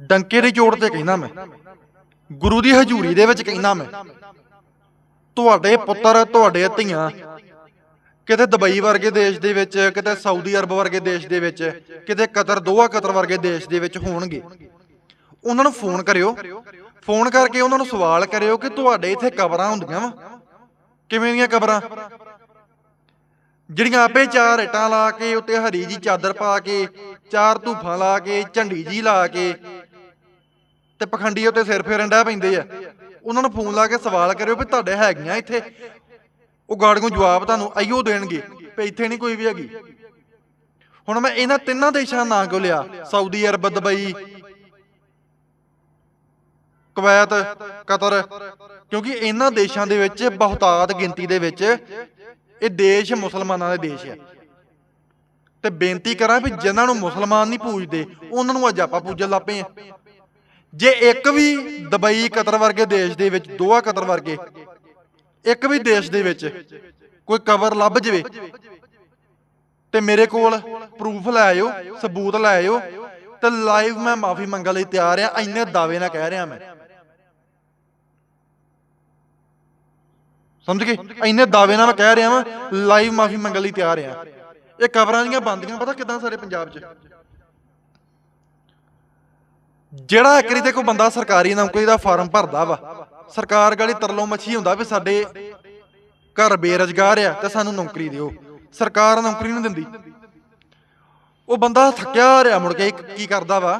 ਡੰਕੇ ਦੀ ਚੋਟ ਤੇ ਕਹਿੰਦਾ ਮੈਂ। ਗੁਰੂ ਦੀ ਹਜ਼ੂਰੀ ਦੇ ਵਿੱਚ ਕਹਿੰਦਾ ਮੈਂ। ਤੁਹਾਡੇ ਪੁੱਤਰ, ਤੁਹਾਡੇ ਧੀਆਂ ਕਿਤੇ ਦੁਬਈ ਵਰਗੇ ਦੇਸ਼ ਦੇ ਵਿੱਚ, ਕਿਤੇ ਸਾਊਦੀ ਅਰਬ ਵਰਗੇ ਦੇਸ਼ ਦੇ ਵਿੱਚ, ਕਿਤੇ ਕਤਰ ਦੋਹਾ ਕਤਰ ਵਰਗੇ ਦੇਸ਼ ਦੇ ਵਿੱਚ ਹੋਣਗੇ। ਉਹਨਾਂ ਨੂੰ ਫੋਨ ਕਰਿਓ। ਫੋਨ ਕਰਕੇ ਉਹਨਾਂ ਨੂੰ ਸਵਾਲ ਕਰਿਓ ਕਿ ਤੁਹਾਡੇ ਇੱਥੇ ਕਬਰਾਂ ਹੁੰਦੀਆਂ ਵਾ। ਕਿਵੇਂ ਦੀਆਂ ਕਬਰਾਂ? ਜਿਹੜੀਆਂ ਆਪੇ ਚਾਰ ਇੱਟਾਂ ਲਾ ਕੇ, ਉੱਤੇ ਹਰੀ ਜੀ ਚਾਦਰ ਪਾ ਕੇ, ਚਾਰ ਧੂਫਾਂ ਲਾ ਕੇ, ਝੰਡੀ ਜੀ ਲਾ ਕੇ ਤੇ ਪਖੰਡੀ ਉੱਤੇ ਸਿਰ ਫੇਰਨ ਡੈ ਪੈਂਦੇ ਆ। ਉਹਨਾਂ ਨੂੰ ਫੋਨ ਲਾ ਕੇ ਸਵਾਲ ਕਰਿਓ ਵੀ ਤੁਹਾਡੇ ਹੈਗੀਆਂ ਇੱਥੇ। ਉਹ ਗਾੜੀਆਂ ਜਵਾਬ ਤੁਹਾਨੂੰ ਆਈਓ ਦੇਣਗੇ ਵੀ ਇੱਥੇ ਨਹੀਂ ਕੋਈ ਵੀ ਹੈਗੀ। ਹੁਣ ਮੈਂ ਇਹਨਾਂ ਤਿੰਨਾਂ ਦੇਸ਼ਾਂ ਦਾ ਨਾਂ ਕਿਉਂ ਲਿਆ? Saudi Arab, Dubai, Kuwait, Qatar. ਕਿਉਂਕਿ ਇਹਨਾਂ ਦੇਸ਼ਾਂ ਦੇ ਵਿੱਚ, ਬਹੁਤਾਤ ਗਿਣਤੀ ਦੇ ਵਿੱਚ ਇਹ ਦੇਸ਼ ਮੁਸਲਮਾਨਾਂ ਦੇ ਦੇਸ਼ ਆ। ਤੇ ਬੇਨਤੀ ਕਰਾਂ ਵੀ ਜਿਨ੍ਹਾਂ ਨੂੰ ਮੁਸਲਮਾਨ ਨਹੀਂ ਪੂਜਦੇ, ਉਹਨਾਂ ਨੂੰ ਅੱਜ ਆਪਾਂ ਪੂਜਣ ਲੱਪੇ ਆ। ਜੇ ਇੱਕ ਵੀ ਦੁਬਈ, ਕਤਰ ਵਰਗੇ ਦੇਸ਼ ਦੇ ਵਿੱਚ, ਦੋਹਾ ਕਤਰ ਵਰਗੇ, ਇੱਕ ਵੀ ਦੇਸ਼ ਦੇ ਵਿੱਚ ਕੋਈ ਕਬਰ ਲੱਭ ਜਵੇ, ਤੇ ਮੇਰੇ ਕੋਲ ਪ੍ਰੂਫ ਲੈ ਆਇਓ, ਸਬੂਤ ਲੈ ਆਇਓ, ਤੇ ਲਾਈਵ ਮੈਂ ਮਾਫੀ ਮੰਗਣ ਲਈ ਤਿਆਰ ਆ, ਇੰਨੇ ਦਾਅਵੇ ਨਾਲ ਕਹਿ ਰਿਹਾ ਮੈਂ। ਸਮਝ ਗਏ? ਇੰਨੇ ਦਾਅਵੇ ਨਾਲ ਮੈਂ ਕਹਿ ਰਿਹਾ ਵਾਂ ਲਾਈਵ ਮਾਫੀ ਮੰਗਣ ਲਈ ਤਿਆਰ ਆ। ਇਹ ਕਬਰਾਂ ਦੀਆਂ ਬੰਦੀਆਂ, ਪਤਾ ਕਿਦਾਂ ਸਾਰੇ ਪੰਜਾਬ 'ਚ? ਜਿਹੜਾ ਇੱਕ ਤੇ ਕੋਈ ਬੰਦਾ ਸਰਕਾਰੀ ਨੌਕਰੀ ਦਾ ਫਾਰਮ ਭਰਦਾ ਵਾ, ਸਰਕਾਰ ਗਾਲੀ ਤਰਲੋ ਮੱਛੀ ਹੁੰਦਾ ਵੀ ਸਾਡੇ ਘਰ ਬੇਰੁਜ਼ਗਾਰ ਆ ਤੇ ਸਾਨੂੰ ਨੌਕਰੀ ਦਿਓ। ਸਰਕਾਰ ਨੌਕਰੀ ਨਹੀਂ ਦਿੰਦੀ। ਉਹ ਬੰਦਾ ਥੱਕਿਆ ਰਿਹਾ ਮੁੜ ਕੇ ਕੀ ਕਰਦਾ ਵਾ?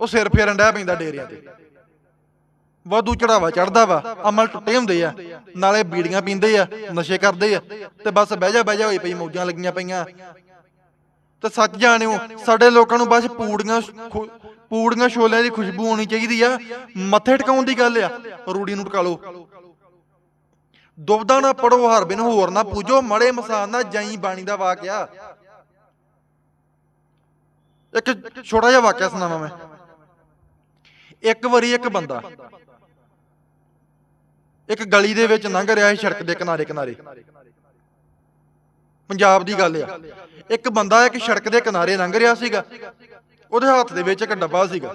ਉਹ ਸਿਰ ਫੇਰਨ ਡਿਆ ਪੈਂਦਾ ਡੇਰਿਆਂ ਤੇ। ਵਾਧੂ ਚੜਾਵਾ ਚੜਦਾ ਵਾ, ਅਮਲ ਟੁੱਟੇ ਹੁੰਦੇ ਆ, ਨਾਲੇ ਬੀੜੀਆਂ ਪੀਂਦੇ ਆ, ਨਸ਼ੇ ਕਰਦੇ ਆ, ਤੇ ਬਸ ਬਹਿ ਜਾ ਬਹਿ ਜਾ ਹੋਈ ਪਈ, ਮੌਜਾਂ ਲੱਗੀਆਂ ਪਈਆਂ। ਤੇ ਸੱਚ ਜਾਣਿਓ, ਸਾਡੇ ਲੋਕਾਂ ਨੂੰ ਬਸ ਪੂੜੀਆਂ ਪੂੜੀਆਂ ਛੋਲਿਆਂ ਦੀ ਖੁਸ਼ਬੂ ਆਉਣੀ ਚਾਹੀਦੀ ਆ। ਮੱਥੇ ਟਿਕਾਉਣ ਦੀ ਗੱਲ ਆ। ਰੂੜੀ ਨੂੰ ਟਿਕਾ ਲਓ। ਦੁਬਦਾ ਨਾ ਪੜੋ ਹਰ ਬਿਨ ਹੋਰ ਨਾ ਪੂਜੋ। ਮੜੇ ਮਸਾਨ ਨਾ ਜਾਈ ਬਾਣੀ ਦਾ ਵਾਕਿਆ। ਇੱਕ ਛੋਟਾ ਜਿਹਾ ਵਾਕਿਆ ਸੁਣਾਵਾਂ ਮੈਂ। ਇੱਕ ਵਾਰੀ ਇੱਕ ਬੰਦਾ ਇੱਕ ਗਲੀ ਦੇ ਵਿੱਚ ਲੰਘ ਰਿਹਾ ਸੀ ਸੜਕ ਦੇ ਕਿਨਾਰੇ ਕਿਨਾਰੇ। ਪੰਜਾਬ ਦੀ ਗੱਲ ਆ। ਇੱਕ ਬੰਦਾ ਇੱਕ ਸੜਕ ਦੇ ਕਿਨਾਰੇ ਲੰਘ ਰਿਹਾ ਸੀਗਾ। ਉਹਦੇ ਹੱਥ ਦੇ ਵਿੱਚ ਇੱਕ ਡੱਬਾ ਸੀਗਾ।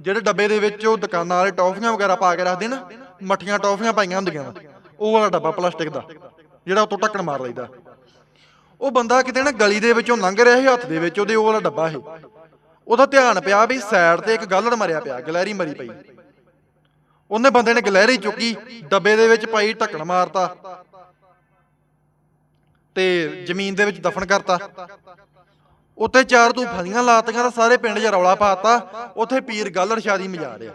ਜਿਹੜੇ ਡੱਬੇ ਦੇ ਵਿੱਚ ਉਹ ਦੁਕਾਨਾਂ ਵਾਲੇ ਟੌਫੀਆਂ ਵਗੈਰਾ ਪਾ ਕੇ ਰੱਖਦੇ ਨਾ, ਮੱਠੀਆਂ ਟੌਫੀਆਂ ਪਾਈਆਂ ਹੁੰਦੀਆਂ ਉਹ ਵਾਲਾ ਡੱਬਾ ਪਲਾਸਟਿਕ ਦਾ, ਜਿਹੜਾ ਉਤੋਂ ਢੱਕਣ ਮਾਰ ਲਈਦਾ। ਉਹ ਬੰਦਾ ਕਿਤੇ ਨਾ ਗਲੀ ਦੇ ਵਿੱਚੋਂ ਲੰਘ ਰਿਹਾ ਸੀ ਹੱਥ ਦੇ ਵਿੱਚ, ਉਹਦੇ ਉਹ ਵਾਲਾ ਡੱਬਾ ਸੀ। ਉਹਦਾ ਧਿਆਨ ਪਿਆ ਵੀ ਸਾਈਡ ਤੇ ਇੱਕ ਗਲੜ ਮਰਿਆ ਪਿਆ, ਗਲੈਰੀ ਮਰੀ ਪਈ। ਉਹਨੇ ਬੰਦੇ ਨੇ ਗਲੈਰੀ ਚੁੱਕੀ, ਡੱਬੇ ਦੇ ਵਿੱਚ ਪਾਈ ਢੱਕਣ ਮਾਰਤਾ ਤੇ ਜ਼ਮੀਨ ਦੇ ਵਿੱਚ ਦਫਨ ਕਰਤਾ। ਉੱਥੇ ਚਾਰ ਤੂੰ ਫਲੀਆਂ ਲਾਤੀਆਂ ਤਾਂ ਸਾਰੇ ਪਿੰਡ 'ਚ ਰੌਲਾ ਪਾਤਾ। ਉੱਥੇ ਪੀਰ ਗਾਲੜ ਸ਼ਾਹ ਦੀ ਮਜਾ ਰਿਹਾ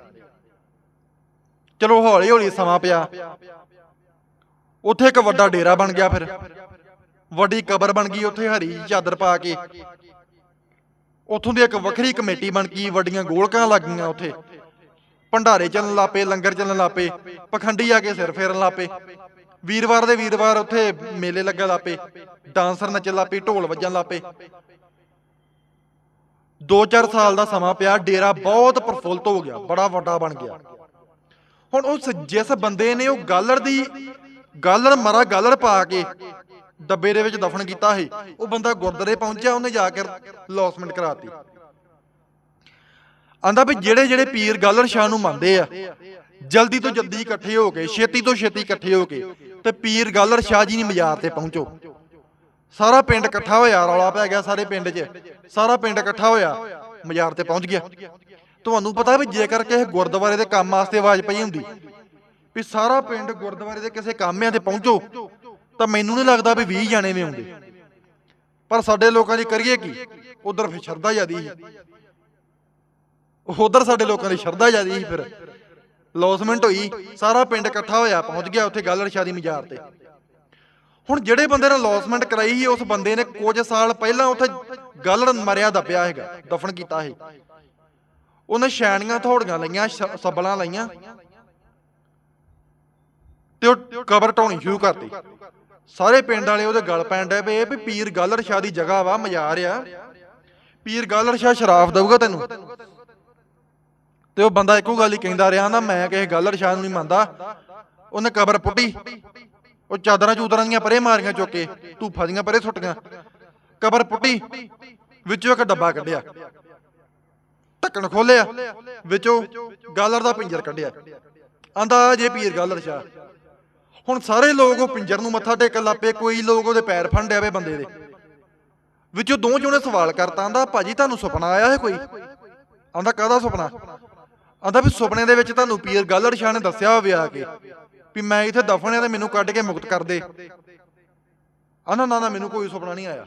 ਚਲੋ ਹੌਲੀ ਹੌਲੀ ਸਮਾਂ ਪਿਆ। ਉੱਥੇ ਇੱਕ ਵੱਡਾ ਡੇਰਾ ਬਣ ਗਿਆ ਫਿਰ। ਵੱਡੀ ਕਬਰ ਬਣ ਗਈ ਉੱਥੇ ਹਰੀ ਚਾਦਰ ਪਾ ਕੇ। ਉੱਥੋਂ ਦੀ ਇੱਕ ਵੱਖਰੀ ਕਮੇਟੀ ਬਣ ਗਈ, ਵੱਡੀਆਂ ਗੋਲਕਾਂ ਲੱਗ ਗਈਆਂ ਉੱਥੇ। ਭੰਡਾਰੇ ਚੱਲਣ ਲੱਪੇ, ਲੰਗਰ ਚੱਲਣ ਲੱਪੇ, ਪਖੰਡੀ ਆ ਕੇ ਸਿਰ ਫੇਰਨ ਲੱਪੇ। ਵੀਰਵਾਰ ਦੇ ਵੀਰਵਾਰ ਉੱਥੇ ਮੇਲੇ ਲੱਗਣ ਲੱਪੇ, ਡਾਂਸਰ ਨੱਚਣ ਲੱਪੇ, ਢੋਲ ਵੱਜਣ ਲੱਪੇ। 2-4 ਸਾਲ ਦਾ ਸਮਾਂ ਪਿਆ, ਡੇਰਾ ਬਹੁਤ ਪ੍ਰਫੁੱਲਤ ਹੋ ਗਿਆ, ਬੜਾ ਵੱਡਾ ਬਣ ਗਿਆ। ਹੁਣ ਉਸ ਜਿਸ ਬੰਦੇ ਨੇ ਉਹ ਗਾਲੜ ਦੀ ਗਾਲੜ ਮਰਾ ਗਾਲੜ ਪਾ ਕੇ ਡੱਬੇ ਦੇ ਵਿੱਚ ਦਫਨ ਕੀਤਾ ਸੀ, ਉਹ ਬੰਦਾ ਗੁਰਦੁਆਰੇ ਪਹੁੰਚਿਆ, ਉਹਨੇ ਜਾ ਕੇ ਲੌਸਮੈਂਟ ਕਰਾਤੀ। ਆਂਦਾ ਵੀ ਜਿਹੜੇ ਜਿਹੜੇ ਪੀਰ ਗਾਲੜ ਸ਼ਾਹ ਨੂੰ ਮੰਨਦੇ ਆ, ਜਲਦੀ ਤੋਂ ਜਲਦੀ ਇਕੱਠੇ ਹੋ ਕੇ, ਛੇਤੀ ਤੋਂ ਛੇਤੀ ਇਕੱਠੇ ਹੋ ਕੇ, ਤੇ ਪੀਰ ਗਾਲੜ ਸ਼ਾਹ ਜੀ ਦੀ ਮਜ਼ਾਰ ਤੇ ਪਹੁੰਚੋ। ਸਾਰਾ ਪਿੰਡ ਇਕੱਠਾ ਹੋਇਆ, ਰੌਲਾ ਪੈ ਗਿਆ ਸਾਰੇ ਪਿੰਡ 'ਚ। ਸਾਰਾ ਪਿੰਡ ਇਕੱਠਾ ਹੋਇਆ, ਮਜ਼ਾਰ ਤੇ ਪਹੁੰਚ ਗਿਆ। ਤੁਹਾਨੂੰ ਪਤਾ ਵੀ ਜੇਕਰ ਕਿਸੇ ਗੁਰਦੁਆਰੇ ਦੇ ਕੰਮ ਵਾਸਤੇ ਆਵਾਜ਼ ਪਈ ਹੁੰਦੀ, ਵੀ ਸਾਰਾ ਪਿੰਡ ਗੁਰਦੁਆਰੇ ਦੇ ਕਿਸੇ ਕੰਮਿਆਂ ਤੇ ਪਹੁੰਚੋ, ਤਾਂ ਮੈਨੂੰ ਨਹੀਂ ਲੱਗਦਾ ਵੀ 20 ਜਾਣੇ ਵੀ ਆਉਂਦੇ। ਪਰ ਸਾਡੇ ਲੋਕਾਂ ਦੀ ਕਰੀਏ ਕੀ? ਉਧਰ ਫਿਰ ਸ਼ਰਧਾ ਜਿਆਦੀ ਸੀ। ਉਧਰ ਸਾਡੇ ਲੋਕਾਂ ਦੀ ਸ਼ਰਧਾ ਜਿਆਦੀ ਸੀ ਫਿਰ। ਲੌਸਮੈਂਟ ਹੋਈ, ਸਾਰਾ ਪਿੰਡ ਇਕੱਠਾ ਹੋਇਆ, ਪਹੁੰਚ ਗਿਆ ਉੱਥੇ ਗੱਲ ਸ਼ਾਹ ਦੀ ਮਜ਼ਾਰ ਤੇ। ਹੁਣ ਜਿਹੜੇ ਬੰਦੇ ਨੇ ਲੌਸਮੈਂਟ ਕਰਾਈ ਸੀ, ਉਸ ਬੰਦੇ ਨੇ ਕੁਝ ਸਾਲ ਪਹਿਲਾਂ ਉੱਥੇ ਗਾਲੜ ਮਰਿਆ ਦੱਬਿਆ ਹੈਗਾ, ਦਫਨ ਕੀਤਾ ਸੀ। ਉਹਨੇ ਛੈਣੀਆਂ ਥੋੜੀਆਂ ਲਈਆਂ, ਸ਼- ਲਈਆਂ ਤੇ ਉਹ ਕਬਰ ਢਾਉਣੀ ਸ਼ੁਰੂ ਕਰਤੀ। ਸਾਰੇ ਪਿੰਡ ਵਾਲੇ ਉਹਦੇ ਗਲ ਪੈਣ ਡੇ ਪਏ ਵੀ ਪੀਰ ਗਾਲੜ ਸ਼ਾਹ ਦੀ ਜਗ੍ਹਾ ਵਾ, ਮਜ਼ਾਰ ਆ। ਪੀਰ ਗਾਲੜ ਸ਼ਾਹ ਸ਼ਰਾਫ ਦਊਗਾ ਤੈਨੂੰ। ਤੇ ਉਹ ਬੰਦਾ ਇੱਕੋ ਗੱਲ ਹੀ ਕਹਿੰਦਾ ਰਿਹਾ, ਨਾ ਮੈਂ ਕਿਸੇ ਗਾਲੜ ਸ਼ਾਹ ਨੂੰ ਨਹੀਂ ਮੰਨਦਾ। ਉਹਨੇ ਕਬਰ ਪੁੱਟੀ। ਉਹ ਚਾਦਰਾਂ ਚੂਦਰਾਂ ਦੀਆਂ ਪਰੇ ਮਾਰੀਆਂ ਚੁੱਕ ਕੇ, ਧੂਫਾਂ ਦੀਆਂ ਪਰੇ ਸੁੱਟੀਆਂ ਕਬਰ ਪੁੱਟੀ, ਵਿੱਚੋਂ ਇੱਕ ਡੱਬਾ ਕੱਢਿਆ। ਢੱਕਣ ਖੋਲਿਆ ਵਿੱਚੋਂ ਗਾਲਰ ਦਾ ਪਿੰਜਰ ਕੱਢਿਆ। ਆਂਦਾ ਜੇ ਪੀਰ ਗਾਲਰ ਸ਼ਾਹ। ਹੁਣ ਸਾਰੇ ਲੋਕ ਉਹ ਪਿੰਜਰ ਨੂੰ ਮੱਥਾ ਟੇਕਣ ਲੱਪੇ ਕੋਈ ਲੋਕ ਉਹਦੇ ਪੈਰ ਫੰਡਿਆ ਵੇ ਬੰਦੇ ਦੇ। ਵਿੱਚੋਂ ਦੋ ਜਣੇ ਸਵਾਲ ਕਰਤਾ, ਆਂਦਾ, ਭਾਜੀ, ਤੁਹਾਨੂੰ ਸੁਪਨਾ ਆਇਆ ਹੈ ਕੋਈ? ਆਂਦਾ, ਕਾਹਦਾ ਸੁਪਨਾ? ਆਂਦਾ, ਵੀ ਸੁਪਨੇ ਦੇ ਵਿੱਚ ਤੁਹਾਨੂੰ ਪੀਰ ਗਾਲੜ ਸ਼ਾਹ ਨੇ ਦੱਸਿਆ ਹੋਵੇ ਆ ਕੇ। ਵੀ ਮੈਂ ਇੱਥੇ ਦਫਨ ਆ ਤੇ ਮੈਨੂੰ ਕੱਢ ਕੇ ਮੁਕਤ ਕਰ ਦੇ। ਆਂਦਾ ਨਾ ਨਾ ਮੈਨੂੰ ਕੋਈ ਸੁਪਨਾ ਨਹੀਂ ਆਇਆ।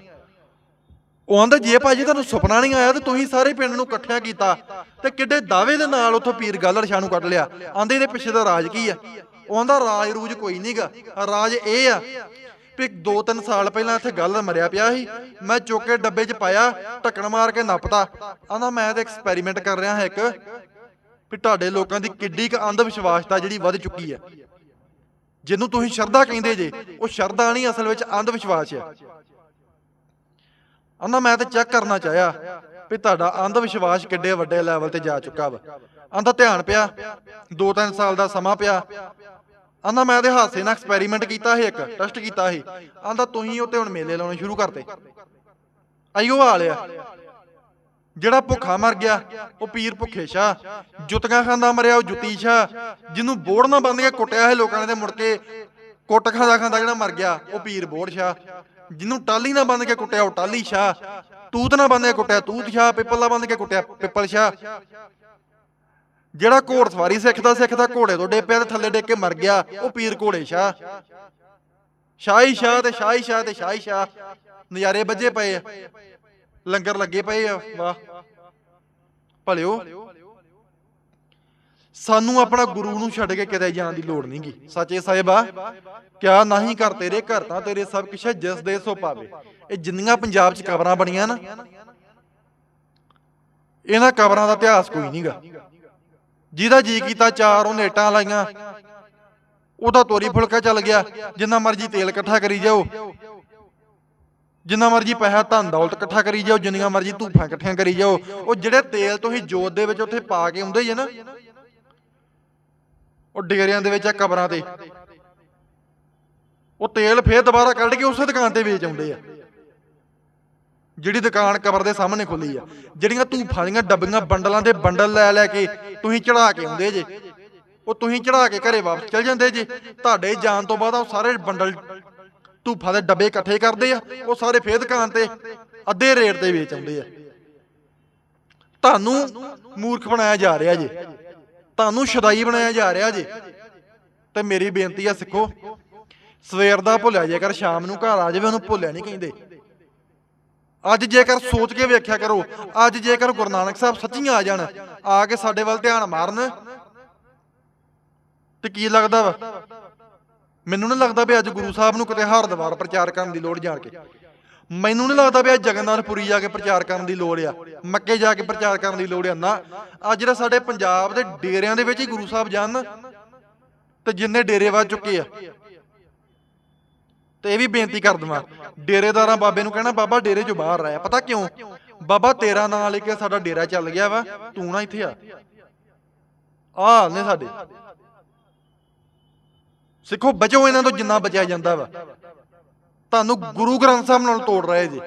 ਉਹ ਆਂਦਾ, ਜੇ ਭਾਜੀ ਤੁਹਾਨੂੰ ਸੁਪਨਾ ਨਹੀਂ ਆਇਆ ਤੇ ਤੁਸੀਂ ਸਾਰੇ ਪਿੰਡ ਨੂੰ ਇਕੱਠਿਆਂ ਕੀਤਾ ਤੇ ਕਿੱਡੇ ਦਾਅਵੇ ਦੇ ਨਾਲ ਉੱਥੋਂ ਪੀਰ ਗਾਲੜ ਸ਼ਾਹ ਨੂੰ ਕੱਢ ਲਿਆ। ਆਂਦੇ ਇਹਦੇ ਪਿੱਛੇ ਦਾ ਰਾਜ ਕੀ ਆ? ਉਹ ਆਂਦਾ, ਰਾਜ ਰੂਜ ਕੋਈ ਨਹੀਂਗਾ ਰਾਜ ਇਹ ਆ ਵੀ 2-3 ਸਾਲ ਪਹਿਲਾਂ ਇੱਥੇ ਗੱਲ ਮਰਿਆ ਪਿਆ ਸੀ। ਮੈਂ ਚੁੱਕ ਕੇ ਡੱਬੇ 'ਚ ਪਾਇਆ, ਢੱਕਣ ਮਾਰ ਕੇ ਨੱਪਤਾ। ਆਂਦਾ, ਮੈਂ ਤਾਂ ਐਕਸਪੈਰੀਮੈਂਟ ਕਰ ਰਿਹਾ ਹਾਂ ਇੱਕ ਵੀ ਤੁਹਾਡੇ ਲੋਕਾਂ ਦੀ ਕਿੱਡੀ ਕੁ ਅੰਧ ਵਿਸ਼ਵਾਸਤਾ ਜਿਹੜੀ ਵੱਧ ਚੁੱਕੀ ਹੈ ਜਿਹਨੂੰ ਤੁਸੀਂ ਸ਼ਰਧਾ ਕਹਿੰਦੇ ਜੇ, ਉਹ ਸ਼ਰਧਾ ਨਹੀਂ ਅਸਲ ਵਿੱਚ ਅੰਧ ਵਿਸ਼ਵਾਸ ਹੈ ਆਂਦਾ ਮੈਂ ਤੇ ਚੈੱਕ ਕਰਨਾ ਚਾਹਿਆ ਵੀ ਤੁਹਾਡਾ ਅੰਧ ਵਿਸ਼ਵਾਸ ਕਿੱਡੇ ਵੱਡੇ ਲੈਵਲ ਤੇ ਜਾ ਚੁੱਕਾ ਵਾ। ਆਂਦਾ ਧਿਆਨ ਪਿਆ 2-3 ਸਾਲ ਦਾ ਸਮਾਂ ਪਿਆ। ਆਂਦਾ ਮੈਂ ਤੇ ਹਾਸੇ ਨਾਲ ਐਕਸਪੈਰੀਮੈਂਟ ਕੀਤਾ ਸੀ ਇੱਕ ਟੈਸਟ ਕੀਤਾ ਸੀ। ਆਂਦਾ ਤੁਸੀਂ ਉੱਤੇ ਹੁਣ ਮੇਲੇ ਲਾਉਣੇ ਸ਼ੁਰੂ ਕਰਤੇ। ਆਈਓ ਹਾਲ ਆ। ਜਿਹੜਾ ਭੁੱਖਾ ਮਰ ਗਿਆ, ਉਹ ਪੀਰ ਭੁੱਖੇ ਸ਼ਾਹ। ਜੁੱਤੀਆਂ ਖਾਂਦਾ ਮਰਿਆ, ਉਹ ਜੁੱਤੀ ਜਿਹਨੂੰ ਬੋੜ ਨਾ ਬੰਦ ਕੇ ਕੁੱਟਿਆ ਹੈ ਲੋਕਾਂ ਨੇ ਤੇ ਮੁੜ ਕੇ ਕੁੱਟ ਖਾਂਦਾ ਖਾਂਦਾ ਜਿਹੜਾ ਮਰ ਗਿਆ, ਉਹ ਪੀਰ ਬੋੜ ਸ਼ਾਹ। ਜਿਹਨੂੰ ਟਾਲੀ ਨਾ ਬੰਦ ਕੇ ਕੁੱਟਿਆ, ਉਹ ਟਾਲੀ ਸ਼ਾਹ। ਤੂਤ ਨਾ ਬੰਦ ਕੇ ਕੁੱਟਿਆ, ਤੂਤ ਸ਼ਾਹ, ਪਿੱਪਲ ਨਾ ਬੰਦ ਕੇ ਕੁੱਟਿਆ, ਪਿੱਪਲ ਸ਼ਾਹ। ਜਿਹੜਾ ਘੋੜ ਸਵਾਰੀ ਸਿੱਖਦਾ ਸਿੱਖਦਾ ਘੋੜੇ ਤੋਂ ਡੇਪਿਆ ਤੇ ਥੱਲੇ ਡੇਕ ਕੇ ਮਰ ਗਿਆ, ਉਹ ਪੀਰ ਘੋੜੇ ਸ਼ਾਹ। ਸ਼ਾਹੀ ਸ਼ਾਹ ਤੇ ਸ਼ਾਹੀ ਸ਼ਾਹ ਤੇ ਸ਼ਾਹੀ ਸ਼ਾਹ। ਨਜ਼ਾਰੇ ਵੱਜੇ ਪਏ। ਆ ਲੰਗਰ ਲੱਗੇ ਪਏ ਆ। ਵਾਹ। ਭਲਿਓ। ਸਾਨੂੰ ਆਪਣਾ ਗੁਰੂ ਨੂੰ ਛੱਡ ਕੇ ਕਿਤੇ ਜਾਣ ਦੀ ਲੋੜ ਨਹੀਂਗੀ ਸੱਚੇ ਸਾਹਿਬਾ, ਕਿਆ ਨਹੀਂ ਕਰ ਤੇਰੇ ਘਰ, ਤਾਂ ਤੇਰੇ ਸਭ ਕੁਛ ਹੈ, ਜਿਸ ਦੇ ਸੋ ਪਾਵੇ। ਇਹ ਜਿੰਨੀਆਂ ਪੰਜਾਬ 'ਚ ਕਬਰਾਂ ਬਣੀਆਂ ਨਾ, ਇਹਨਾਂ ਕਬਰਾਂ ਦਾ ਇਤਿਹਾਸ ਕੋਈ ਨਹੀਂਗਾ ਜਿਹਦਾ ਜੀ ਕੀਤਾ ਚਾਰ ਉਹਨੇ ਇੱਟਾਂ ਲਾਈਆਂ। ਉਹਦਾ ਤੋਰੀ ਫੁਲਕਾ ਚੱਲ ਗਿਆ। ਜਿੰਨਾ ਮਰਜ਼ੀ ਤੇਲ ਇਕੱਠਾ ਕਰੀ ਜਾਓ। ਜਿੰਨਾ ਮਰਜ਼ੀ ਪੈਸਾ ਧਨ ਦੌਲਤ ਇਕੱਠਾ ਕਰੀ ਜਾਓ, ਜਿੰਨੀਆਂ ਮਰਜ਼ੀ ਧੂਫਾਂ ਇਕੱਠੀਆਂ ਕਰੀ ਜਾਓ, ਉਹ ਜਿਹੜੇ ਤੇਲ ਤੁਸੀਂ ਜੋਤ ਦੇ ਵਿੱਚ ਉੱਥੇ ਪਾ ਕੇ ਆਉਂਦੇ ਜੇ ਨਾ, ਉਹ ਡੇਰਿਆਂ ਦੇ ਵਿੱਚ ਆ ਕਬਰਾਂ ਤੇ, ਉਹ ਤੇਲ ਫੇਰ ਦੁਬਾਰਾ ਕੱਢ ਕੇ ਉਸੇ ਦੁਕਾਨ ਤੇ ਵੇਚ ਆਉਂਦੇ ਆ। ਜਿਹੜੀ ਦੁਕਾਨ ਕਬਰ ਦੇ ਸਾਹਮਣੇ ਖੁੱਲੀ ਆ, ਜਿਹੜੀਆਂ ਧੂਫਾਂ ਦੀਆਂ ਡੱਬੀਆਂ ਬੰਡਲਾਂ ਦੇ ਬੰਡਲ ਲੈ ਲੈ ਕੇ ਤੁਸੀਂ ਚੜਾ ਕੇ ਆਉਂਦੇ ਜੇ, ਉਹ ਤੁਸੀਂ ਚੜਾ ਕੇ ਘਰੇ ਵਾਪਸ ਚਲ ਜਾਂਦੇ ਜੇ, ਤੁਹਾਡੇ ਜਾਣ ਤੋਂ ਬਾਅਦ ਉਹ ਸਾਰੇ ਬੰਡਲ ਧੂਫਾਂ ਦੇ ਡੱਬੇ ਇਕੱਠੇ ਕਰਦੇ ਆ, ਉਹ ਸਾਰੇ ਫੇਰ ਦੁਕਾਨ ਤੇ ਅੱਧੇ ਰੇਟ ਤੇ ਵੇਚ ਆਉਂਦੇ ਆ। ਤੁਹਾਨੂੰ ਮੂਰਖ ਬਣਾਇਆ ਜਾ ਰਿਹਾ ਜੇ। ਤੁਹਾਨੂੰ ਸ਼ਦਾਈ ਬਣਾਇਆ ਜਾ ਰਿਹਾ ਜੇ। ਤੇ ਮੇਰੀ ਬੇਨਤੀ ਆ ਸਿੱਖੋ, ਸਵੇਰ ਦਾ ਭੁੱਲਿਆ ਜੇਕਰ ਸ਼ਾਮ ਨੂੰ ਘਰ ਆ ਜਾਵੇ, ਉਹਨੂੰ ਭੁੱਲਿਆ ਨਹੀਂ ਕਹਿੰਦੇ। ਅੱਜ ਜੇਕਰ ਸੋਚ ਕੇ ਵੇਖਿਆ ਕਰੋ, ਅੱਜ ਜੇਕਰ ਗੁਰੂ ਨਾਨਕ ਸਾਹਿਬ ਸੱਚੀਆਂ ਆ ਜਾਣ, ਆ ਕੇ ਸਾਡੇ ਵੱਲ ਧਿਆਨ ਮਾਰਨ, ਤੇ ਕੀ ਲੱਗਦਾ ਵਾ? ਮੈਨੂੰ ਨਹੀਂ ਲੱਗਦਾ ਵੀ ਅੱਜ ਗੁਰੂ ਸਾਹਿਬ ਨੂੰ ਕਿਤੇ ਹਰਦਵਾਰ ਪ੍ਰਚਾਰ ਕਰਨ ਦੀ ਲੋੜ ਜਾਣ ਕੇ। ਮੈਨੂੰ ਨਹੀਂ ਲੱਗਦਾ ਵੀ ਅੱਜ ਜਗਨਨਾਥਪੁਰੀ ਜਾ ਕੇ ਪ੍ਰਚਾਰ ਕਰਨ ਦੀ ਲੋੜ ਆ, ਮੱਕੇ ਜਾ ਕੇ ਪ੍ਰਚਾਰ ਕਰਨ ਦੀ ਲੋੜ ਆ। ਨਾ, ਅੱਜ ਜਿਹੜਾ ਸਾਡੇ ਪੰਜਾਬ ਦੇ ਡੇਰਿਆਂ ਦੇ ਵਿੱਚ ਹੀ ਗੁਰੂ ਸਾਹਿਬ ਜਾਣ ਤੇ ਜਿੰਨੇ ਡੇਰੇ ਵੱਜ ਚੁੱਕੇ ਆ। ਤੇ ਇਹ ਵੀ ਬੇਨਤੀ ਕਰ ਦਵਾਂ, ਡੇਰੇਦਾਰਾਂ ਬਾਬੇ ਨੂੰ ਕਹਿਣਾ, ਬਾਬਾ ਡੇਰੇ ਚੋਂ ਬਾਹਰ ਆਇਆ ਪਤਾ ਕਿਉਂ? ਬਾਬਾ ਤੇਰਾ ਨਾਂ ਲੈ ਕੇ ਸਾਡਾ ਡੇਰਾ ਚੱਲ ਗਿਆ ਵਾ, ਤੂੰ ਨਾ ਇੱਥੇ ਆ। ਆਹ ਨੇ ਸਾਡੇ। ਸਿੱਖੋ, ਬਚੋ, ਇਹਨਾਂ ਤੋਂ ਜਿੰਨਾ ਬਚਿਆ ਜਾਂਦਾ ਵਾ। ਤੁਹਾਨੂੰ ਗੁਰੂ ਗ੍ਰੰਥ ਸਾਹਿਬ ਨਾਲ ਤੋੜ ਰਹੇ ਜੀ।